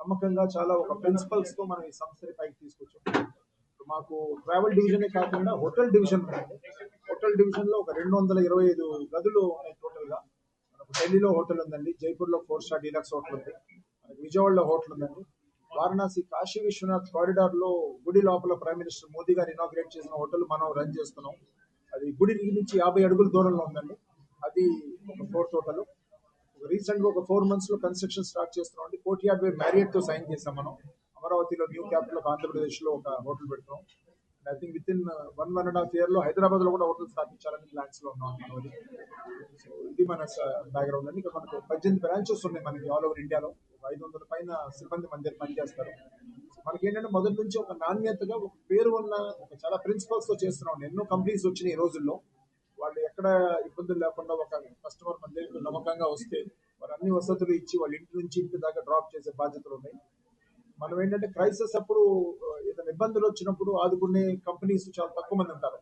నమ్మకంగా చాలా ఒక ప్రిన్సిపల్స్తో మనం ఈ సంస్థని పైకి తీసుకొచ్చాం. మాకు ట్రావెల్ డివిజనే కాకుండా హోటల్ డివిజన్ హోటల్ డివిజన్లో ఒక రెండు వందల ఇరవై ఐదు గదులు ఉన్నాయి టోటల్గా. మనకు ఢిల్లీలో హోటల్ ఉందండి జైపూర్లో ఫోర్ స్టార్ డీలక్స్ హోటల్ ఉంది మనకి విజయవాడలో హోటల్ ఉందండి. వారణాసి కాశీ విశ్వనాథ్ కారిడార్లో గుడి లోపల ప్రైమ్ మినిస్టర్ మోదీ గారు ఇనాగ్రేట్ చేసిన హోటల్ మనం రన్ చేస్తున్నాం. అది గుడి నుంచి యాభై అడుగుల దూరంలో ఉందండి. అది ఒక ఫోర్త్ హోటల్ రీసెంట్గా ఒక ఫోర్ మంత్స్లో కన్స్ట్రక్షన్ స్టార్ట్ చేస్తున్నాం అండి. కోటియాడ్ వే మ్యారియట్తో సైన్ చేసాం మనం. అమరావతిలో న్యూ క్యాపిటల్ ఆఫ్ ఆంధ్రప్రదేశ్లో ఒక హోటల్ పెడుతున్నాం I think within one one and half ఇయర్లో హైదరాబాద్లో కూడా హోటల్ స్థాపించాలని ప్లాన్స్లో ఉన్నాం సో ఇది మన బ్యాక్గ్రౌండ్ అండి. ఇక్కడ మనకు పద్దెనిమిది బ్రాంచెస్ ఉన్నాయి మనకి ఆల్ ఓవర్ ఇండియాలో ఐదు వందల పైన సిబ్బంది మన దగ్గర పనిచేస్తారు. మనకి ఏంటంటే మొదటి నుంచి ఒక నాణ్యతగా ఒక పేరు ఉన్న ఒక చాలా ప్రిన్సిపల్స్తో చేస్తున్నాం. ఎన్నో కంపెనీస్ వచ్చినాయి ఈ రోజుల్లో. ఎక్కడ ఇబ్బందులు లేకుండా ఒక కస్టమర్ మన దగ్గర నమ్మకంగా వస్తే వారు అన్ని వసతులు ఇచ్చి వాళ్ళ ఇంటి నుంచి ఇంటి దాకా డ్రాప్ చేసే బాధ్యతలు ఉన్నాయి. మనం ఏంటంటే క్రైసిస్ అప్పుడు ఏదైనా ఇబ్బందులు వచ్చినప్పుడు ఆదుకునే కంపెనీస్ చాలా తక్కువ మంది ఉంటారు.